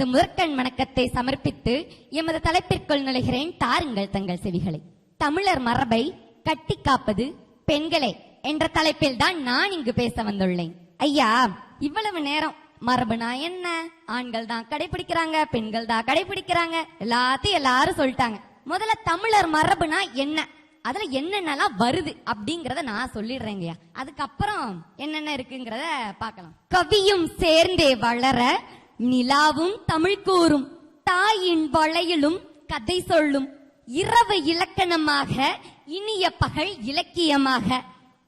எனது முதற்கண் வணக்கத்தை சமர்ப்பித்து எமது தலைப்பிற்குள் நுழைகிறேன். தாருங்கள் தங்கள் செவிகளை. தமிழர் மரபை கட்டி காப்பது பெண்களே என்ற தலைப்பில் தான் நான் இங்கு பேச வந்துள்ளேன். ஐயா இவ்வளவு நேரம் மரபுனா என்ன? ஆண்கள் தான் கடைபிடிக்கிறாங்க பெண்கள் தான் கடைபிடிக்கிறாங்க. எல்லாத்தையும் எல்லாரும் சொல்லிட்டாங்க. முதல்ல தமிழர் மரபுனா என்ன? அதுல என்னென்னலாம் வருது அப்படிங்கறத நான் சொல்லிடுறேங்கய்யா அதுக்கப்புறம் என்னென்ன இருக்குங்கிறத பார்க்கலாம். கவியும் சேர்ந்தே வளர நிலாவும் தமிழ் கூறும். தாயின் வளையலும் கதை சொல்லும். இரவு இலக்கணமாக இனிய பகல் இலக்கியமாக.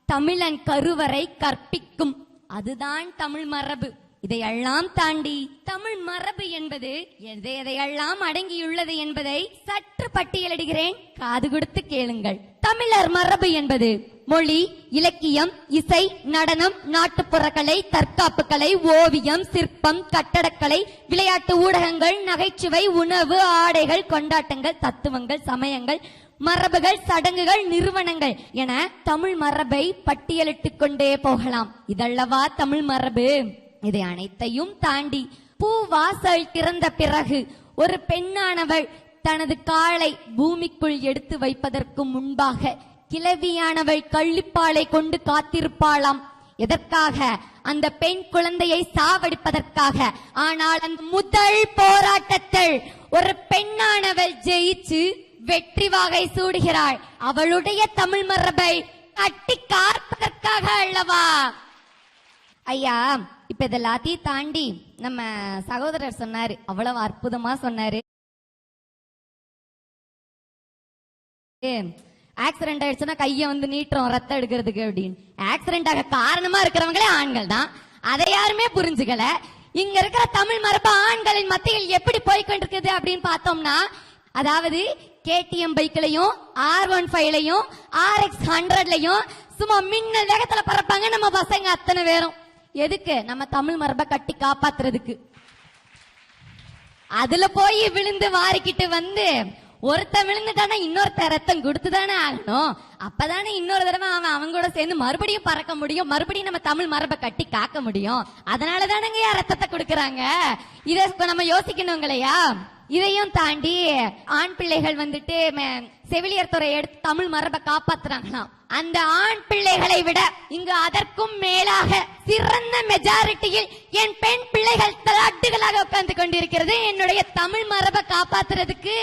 தமிழன் கருவறை கற்பிக்கும். அதுதான் தமிழ் மரபு. இதையெல்லாம் தாண்டி தமிழ் மரபு என்பது எதை எதையெல்லாம் அடங்கியுள்ளது என்பதை சற்று பட்டியலிடுகிறேன். காது கொடுத்து கேளுங்கள். தமிழர் மரபு என்பது மொழி இலக்கியம் இசை நடனம் நாட்டுப்புறக்கலை தற்காப்பு கலை ஓவியம் சிற்பம் கட்டடக்கலை விளையாட்டு ஊடகங்கள் நகைச்சுவை உணவு ஆடைகள் கொண்டாட்டங்கள் தத்துவங்கள் சமயங்கள் மரபுகள் சடங்குகள் நிறுவனங்கள் என தமிழ் மரபை பட்டியலிட்டுக் கொண்டே போகலாம். இதல்லவா தமிழ் மரபு? இதை அனைத்தையும் தாண்டி பூ வாசல் திறந்த பிறகு ஒரு பெண்ணானவள் தனது காலை பூமிக்குள் எடுத்து வைப்பதற்கு முன்பாக கிளவியானவள் கள்ளிப்பாலை கொண்டு காத்திருப்பாளாம். எதற்காக? அந்த பெண் குழந்தையை சாவடிப்பதற்காக. ஆனால் அந்த முதல் போராட்டத்தில் ஒரு பெண்ணானவள் ஜெயிச்சு வெற்றி வாகை சூடுகிறாள். அவளுடைய தமிழ் மரபை கட்டி காப்பதற்காக அல்லவா? ஐயா இப்ப இதெல்லாத்தையும் தாண்டி நம்ம சகோதரர் சொன்னாரு. அவ்வளவு அற்புதமா சொன்னாரு. ஆக்சிடென்ட் ஆயிடுச்சுன்னா கையை வந்து நீட்டுறோம் ரத்தம் எடுக்கிறதுக்கு அப்படின்னு. ஆக்சிடென்ட் ஆக காரணமா இருக்கிறவங்களே ஆண்கள் தான். அதை யாருமே புரிஞ்சுக்கல. இங்க இருக்கிற தமிழ் மரபு ஆண்களின் மத்தியில் எப்படி போய்கொண்டிருக்குது அப்படின்னு பார்த்தோம்னா அதாவது கேடிஎம் பைக்லயும் ஆர் ஒன் ஃபைவ்லையும் ஆர் எக்ஸ் ஹண்ட்ரட்லையும் சும்மா மின்னல் வேகத்துல பறப்பாங்க நம்ம பசங்க அத்தனை பேரும். எதுக்கு? நம்ம தமிழ் மரபை கட்டி காப்பாத்துறதுக்கு. அதுல போய் விழுந்து வாரிக்கிட்டு வந்து ஒருத்தன் விழுந்துட்டானா இன்னொருத்த ரத்தம் கொடுத்துதானே ஆகணும். அப்பதானே இன்னொரு தடவை அவன் அவங்க கூட சேர்ந்து மறுபடியும் பறக்க முடியும். மறுபடியும் நம்ம தமிழ் மரபை கட்டி காக்க முடியும். அதனால தானங்க ரத்தத்தை கொடுக்கறாங்க. இத இப்ப நம்ம யோசிக்கணுங்களையா? இதையும் தாண்டி ஆண் பிள்ளைகள் வந்துட்டு ம- செவிலியர் துறை எடுத்து தமிழ் மரபை காப்பாத்துறாங்களாம் அந்த ஆண் பிள்ளைகளை விட இங்கு அதற்கும் மேலாக சிறந்த மெஜாரிட்டியில் என் பெண் பிள்ளைகள் தலாட்டுகளாக உட்கார்ந்து கொண்டிருக்கிறது. என்னுடைய தமிழ் மரபை காப்பாத்துறதுக்கு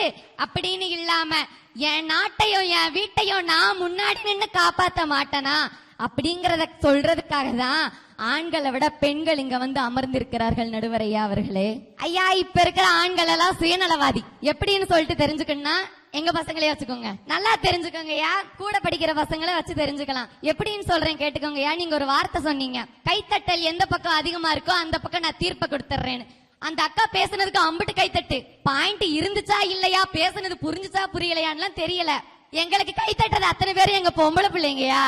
அப்படின்னு இல்லாம என் நாட்டையும் என் வீட்டையும் நான் முன்னாடி நின்று காப்பாத்த மாட்டேனா? அப்படிங்கறத சொல்றதுக்காக தான் ஆண்களை விட பெண்கள் இங்க வந்து அமர்ந்திருக்கிறார்கள் நடுவரையா அவர்களே. ஐயா இப்ப இருக்கிற ஆண்கள் எல்லாம் சுயநலவாதி. எப்படின்னு சொல்லிட்டு தெரிஞ்சுக்கணும்னா எங்க பசங்களே வச்சுக்கோங்க. நல்லா தெரிஞ்சுக்கோங்கய்யா கூட படிக்கிற பசங்களை வச்சு தெரிஞ்சுக்கலாம். எப்படின்னு சொல்றேன் கேட்டுக்கோங்கய்யா நீங்க ஒரு வார்த்தை சொன்னீங்க. கைத்தட்டல் எந்த பக்கம் அதிகமா இருக்கோ அந்த பக்கம் நான் தீர்ப்பை கொடுத்துட்றேன்னு. அந்த அக்கா பேசுனதுக்கு அம்பிட்டு கைத்தட்டு. பாயிண்ட் இருந்துச்சா இல்லையா? பேசுனது புரிஞ்சுச்சா புரியலையான்லாம் தெரியல. எங்களுக்கு கை தட்டுறது அத்தனை பேரும் எங்க பொம்பளை பிள்ளைங்கயா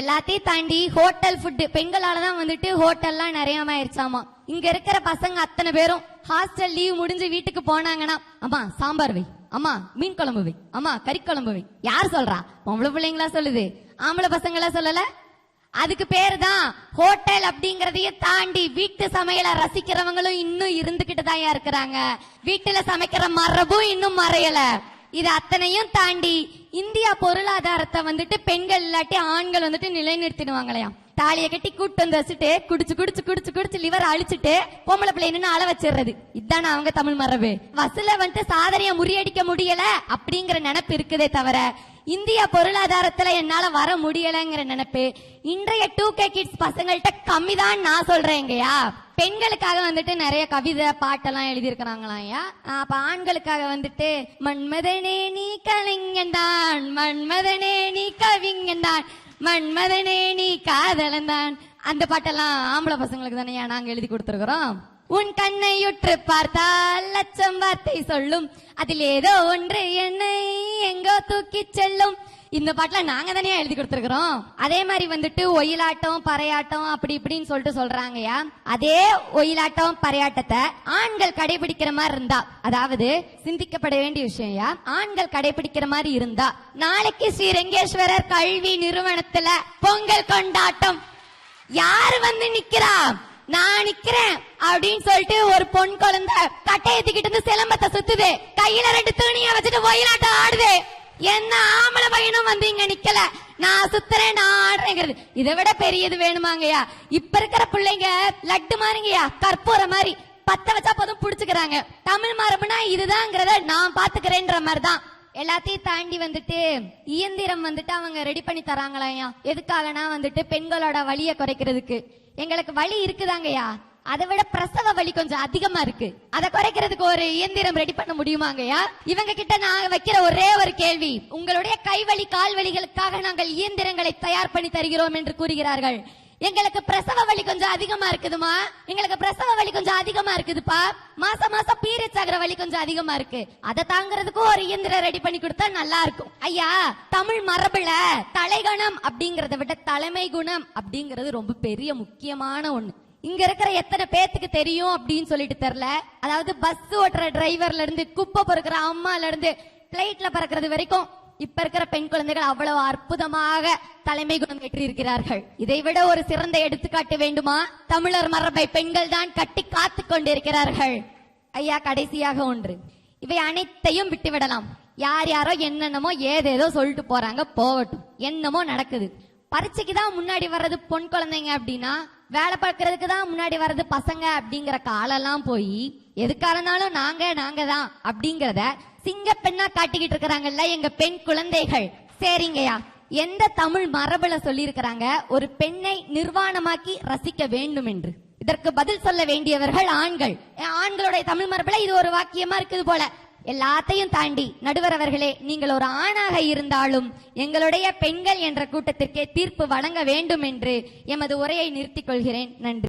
எல்லாத்தையும் தாண்டி ஹோட்டல் ஃபுட் பெண்களால தான் வந்துட்டு ஹோட்டல்லாம் நிறைய ஆயிருச்சாமா இங்க இருக்கிற பசங்க அத்தனை பேரும் ஹாஸ்டல் லீவ் முடிஞ்சு வீட்டுக்கு போனாங்கன்னா அம்மா சாம்பார் வை. அம்மா மீன் குழம்பு வை அம்மா கறி குழம்பு வை யார் சொல்றா? பொம்பளை பிள்ளைங்களா சொல்லுது. ஆம்பளை பசங்களா சொல்லல? அதுக்கு பேரு தான் ஹோட்டல் அப்படிங்கறதையே தாண்டி வீட்டு சமையலை ரசிக்கிறவங்களும் இன்னும் இருந்துகிட்டு தான் இருக்கிறாங்க. வீட்டுல சமைக்கிற மரபும் இன்னும் மறையல. இது அத்தனையும் தாண்டி இந்தியா பொருளாதாரத்தை வந்துட்டு பெண்கள் இல்லாட்டி ஆண்கள் வந்துட்டு நிலைநிறுத்திடுவாங்களையா? தாலியை கட்டி கூட்டு வந்து வச்சுட்டு குடிச்சு குடிச்சு குடிச்சு குடிச்சு லிவர் அழிச்சிட்டு பொம்பளை பிள்ளை நின்னு அள வச்சிடுறது இதுதான் அவங்க தமிழ் மரபு? வசூல வந்துட்டு சாதனைய முறியடிக்க முடியல அப்படிங்கிற நினைப்பு இருக்குதே தவிர இந்திய பொருளாதாரத்துல என்னால வர முடியலங்கிற நினைப்பு இன்றைய டூ கே கிட்ஸ் பசங்கள்ட்ட கம்மி தான் நான் சொல்றேங்கய்யா பெண்களுக்காக வந்துட்டு நிறைய கவிதை பாட்டெல்லாம் எழுதியிருக்கிறாங்களாம் ஐயா. அப்ப ஆண்களுக்காக வந்துட்டு மன்மதனே நீ கலைஞன் தான் மன்மதனே நீ கவிஞன் தான் மன்மதனே நீ காதலன் தான் அந்த பாட்டெல்லாம் ஆம்பளை பசங்களுக்கு தானே நாங்க எழுதி கொடுத்துருக்கிறோம். உன் கண்ணையுற்று பார்த்தால் லட்சம் வார்த்தை சொல்லும். அதில் ஏதோ ஒன்று என்னை எங்கோ தூக்கி செல்லும். இந்த பாட்டுல நாங்க தானே எழுதி கொடுத்துருக்கோம் அதே மாதிரி வந்துட்டு ஒயிலாட்டம் பறையாட்டம் அப்படி இப்படின்னு சொல்லிட்டு சொல்றாங்கயா அதே ஒயிலாட்டம் பறையாட்டத்தை ஆண்கள் கடைபிடிக்கிற மாதிரி இருந்தா அதாவது சிந்திக்கப்பட வேண்டிய விஷயம்யா ஆண்கள் கடைபிடிக்கிற மாதிரி இருந்தா நாளைக்கு ஸ்ரீ ரெங்கேஸ்வரர் கல்வி நிறுவனத்துல பொங்கல் கொண்டாட்டம். யாரு வந்து நிக்கிறா? நான் நிக்கிறேன் அப்படின்னு சொல்லிட்டு ஒரு பொன் குழந்தை கட்டையத்துக்கிட்டு இருந்து சிலம்பத்தை சுத்துது. கையில ரெண்டு துணியை வச்சுட்டு ஒயிலாட்டம் ஆடுது. என்ன ஆம்பளை பையனும் வந்து இங்க நிக்கல. நான் சுத்துறேன் நான் ஆடுறேங்கிறது. இதை விட பெரியது வேணுமாங்கய்யா? இப்ப இருக்கிற பிள்ளைங்க லட்டு மாதிரிங்கய்யா கற்பூர மாதிரி பத்த வச்சா போதும் புடிச்சுக்கிறாங்க. தமிழ் மரபுனா இதுதாங்கிறத நான் பாத்துக்கிறேன்ற மாதிரிதான். எல்லாத்தையும் தாண்டி வந்துட்டு இயந்திரம் வந்துட்டு அவங்க ரெடி பண்ணி தராங்களாயா எதுக்காகனா வந்துட்டு பெண்களோட வலியை குறைக்கிறதுக்கு. எங்களுக்கு வலி இருக்குதாங்கய்யா? அதை விட பிரசவ வலி கொஞ்சம் அதிகமா இருக்கு. அதை குறைக்கிறதுக்கு ஒரு இயந்திரம் ரெடி பண்ண முடியுமாங்கய்யா இவங்க கிட்ட நான் வைக்கிற ஒரே ஒரு கேள்வி. உங்களுடைய கைவலி கால் வலிகளுக்காக நாங்கள் இயந்திரங்களை தயார் பண்ணி தருகிறோம் என்று கூறுகிறார்கள். எங்களுக்கு பிரசவ வலி கொஞ்சம் அதிகமா இருக்குதுமா? எங்களுக்கு பிரசவ வலி கொஞ்சம் அதிகமா இருக்குதுப்பா? மாசம் மாசம் பீரியட்ஸ் ஆகிற வலி கொஞ்சம் அதிகமா இருக்கு. அதை தாங்கறதுக்கும் ஒரு இயந்திரம் ரெடி பண்ணி கொடுத்தா நல்லா இருக்கும். ஐயா தமிழ் மரபுல தலைகணம் அப்படிங்கறத விட தலைமை குணம் அப்படிங்கறது ரொம்ப பெரிய முக்கியமான ஒண்ணு. இங்க இருக்கிற எத்தனை பேத்துக்கு தெரியும் அப்படின்னு சொல்லிட்டு தெரியல. அதாவது பஸ் ஓட்டுற டிரைவர்ல இருந்து குப்பை பொறுக்கிற அம்மால இருந்து பிளைட்ல பறக்கிறது வரைக்கும் இப்ப இருக்கிற பெண் குழந்தைகள் அவ்வளவு அற்புதமாக தலைமை குணம் பெற்றிருக்கிறார்கள் இதை விட ஒரு சிறந்த எடுத்துக்காட்டு வேண்டுமா? தமிழர் மரபை பெண்கள் தான் கட்டி காத்து கொண்டிருக்கிறார்கள். ஐயா கடைசியாக ஒன்று. இவை அனைத்தையும் விட்டு விடலாம் யார் யாரோ என்னென்னமோ ஏதேதோ சொல்லிட்டு போறாங்க போகட்டும். என்னமோ நடக்குது. பரீட்சைக்கு தான் முன்னாடி வர்றது பொன் குழந்தைங்க அப்படின்னா வேலை பார்க்கறதுக்கு தான் முன்னாடி வர்றது பசங்க அப்படிங்கிற காலெல்லாம் போய் எதுக்கா இருந்தாலும் நாங்க நாங்க தான் அப்படிங்கறத சிங்க பெண்ணா காட்டிக்கிட்டு இருக்கிறாங்கல்ல எங்க பெண் குழந்தைகள். சரிங்கய்யா. எந்த தமிழ் மரபுல சொல்லியிருக்கிறாங்க? ஒரு பெண்ணை நிர்வாணமாக்கி ரசிக்க வேண்டும் என்று இதற்கு பதில் சொல்ல வேண்டியவர்கள் ஆண்கள். ஆண்களுடைய தமிழ் மரபுல இது ஒரு வாக்கியமா இருக்குது போல. எல்லாத்தையும் தாண்டி நடுவர் அவர்களே நீங்கள் ஒரு ஆணாக இருந்தாலும் எங்களுடைய பெண்கள் என்ற கூட்டத்திற்கே தீர்ப்பு வழங்க வேண்டும் என்று எமது உரையை நிறுத்திக் கொள்கிறேன். நன்றி.